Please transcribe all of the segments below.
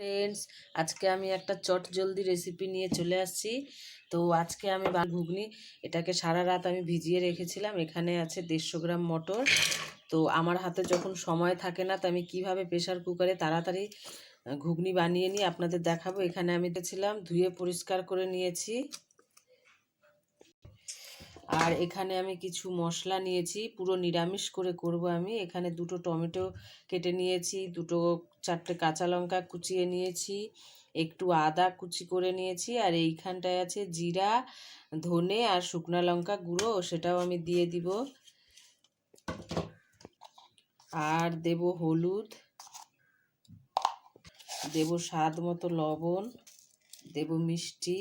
Friends আজকে আমি একটা চট জলদি রেসিপি নিয়ে চলে আসছি। তো আজকে আমি ঘুগনি, এটাকে সারা রাত আমি ভিজিয়ে রেখেছিলাম, এখানে আছে দেড়শো গ্রাম মটর। তো আমার হাতে যখন সময় থাকে না, তো আমি কীভাবে প্রেশার কুকারে তাড়াতাড়ি ঘুগনি বানিয়ে নিয়ে আপনাদের দেখাবো। এখানে আমি ছিলাম ধুয়ে পরিষ্কার করে নিয়েছি। আর এখানে আমি কিছু মশলা নিয়েছি, পুরো নিরামিষ করে করব আমি। এখানে দুটো টমেটো কেটে নিয়েছি, দুটো চারটে কাঁচা লঙ্কা কুচিয়ে নিয়েছি, একটু আদা কুচি করে নিয়েছি, আর এইখানটায় আছে জিরা, ধনে আর শুকনো লঙ্কা গুঁড়ো, সেটাও আমি দিয়ে দিব। আর দেব হলুদ, দেব স্বাদ মতো লবণ, দেব মিষ্টি।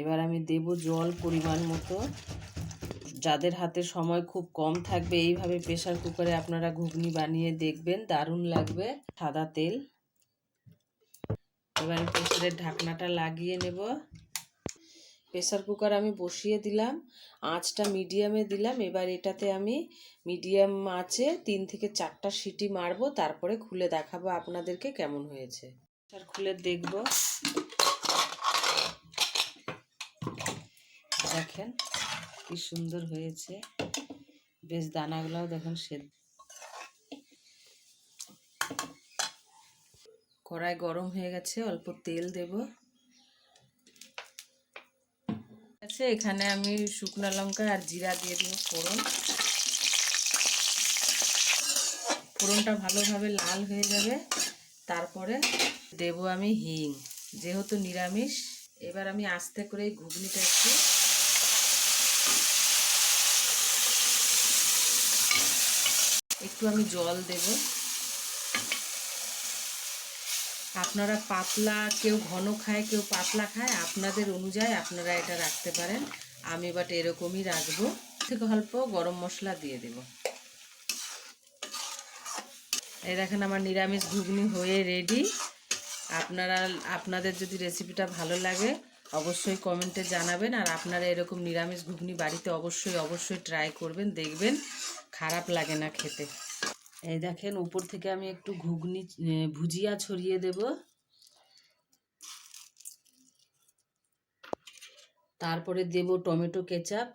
এবার আমি দেব জল পরিমাণ মতো। যাদের হাতে সময় খুব কম থাকবে, এইভাবে প্রেশার কুকারে আপনারা ঘুগনি বানিয়ে দেখবেন, দারুণ লাগবে, সাদা তেল। এবার আমি প্রেশারের ঢাকনাটা লাগিয়ে নেব। প্রেশার কুকার আমি বসিয়ে দিলাম, আঁচটা মিডিয়ামে দিলাম, এবার এটাতে আমি মিডিয়াম আঁচে তিন থেকে চারটা সিটি মারবো, তারপরে খুলে দেখাবো আপনাদেরকে কেমন হয়েছে। প্রেশার খুলে দেখব। দেখেন কি সুন্দর হয়েছে। বেশ দানাগুলোও দেখুন সে কড়াই গরম হয়ে গেছে, অল্প তেল দেব। আছে, এখানে আমি শুকনো লঙ্কা আর জিরা দিয়ে দেবো ফোড়ন। ফোড়নটা ভালোভাবে লাল হয়ে যাবে। তারপরে দেব আমি হিং, যেহেতু নিরামিষ, এবার আমি আস্তে করে ঘুগনিটা একটু একটু আমি জল দেব। আপনারা পাতলা, কেউ ঘন খায়, কেউ পাতলা খায়, আপনাদের অনুযায়ী আপনারা এটা রাখতে পারেন। আমি বাট এরকমই রাখব। থেকে অল্প গরম মশলা দিয়ে দেব। এই দেখেন আমার নিরামিষ ঘুগনি হয়ে রেডি আপনারা, আপনাদের যদি রেসিপিটা ভালো লাগে, অবশ্যই কমেন্টে জানাবেন। আর আপনারা এরকম নিরামিষ ঘুগনি বাড়িতে অবশ্যই অবশ্যই ট্রাই করবেন, দেখবেন। খারাপ লাগে না খেতে। এই দেখেন, উপর থেকে আমি একটু ঘুগনি ভুজিয়া ছড়িয়ে দেব। তারপরে দেব টমেটো কেচাপ,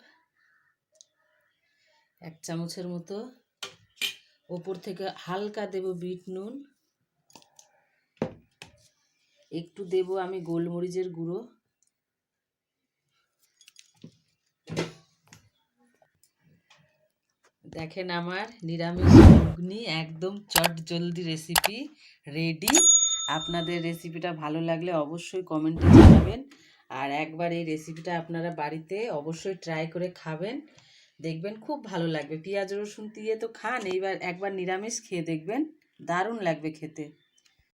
এক চামচের মতো। ওপর থেকে হালকা দেব বিট নুন। একটু দেব আমি গোলমরিচের গুঁড়ো। দেখেন আমার নিরামিষ ঘুগনি, একদম চট জলদি রেসিপি রেডি আপনাদের রেসিপিটা ভালো লাগলে অবশ্যই কমেন্টে জানাবেন। আর একবার এই রেসিপিটা আপনারা বাড়িতে অবশ্যই ট্রাই করে খাবেন। দেখবেন খুব ভালো লাগবে। পেঁয়াজ, রসুন দিয়ে তো খান, এইবার একবার নিরামিষ খেয়ে দেখবেন। দারুণ লাগবে খেতে।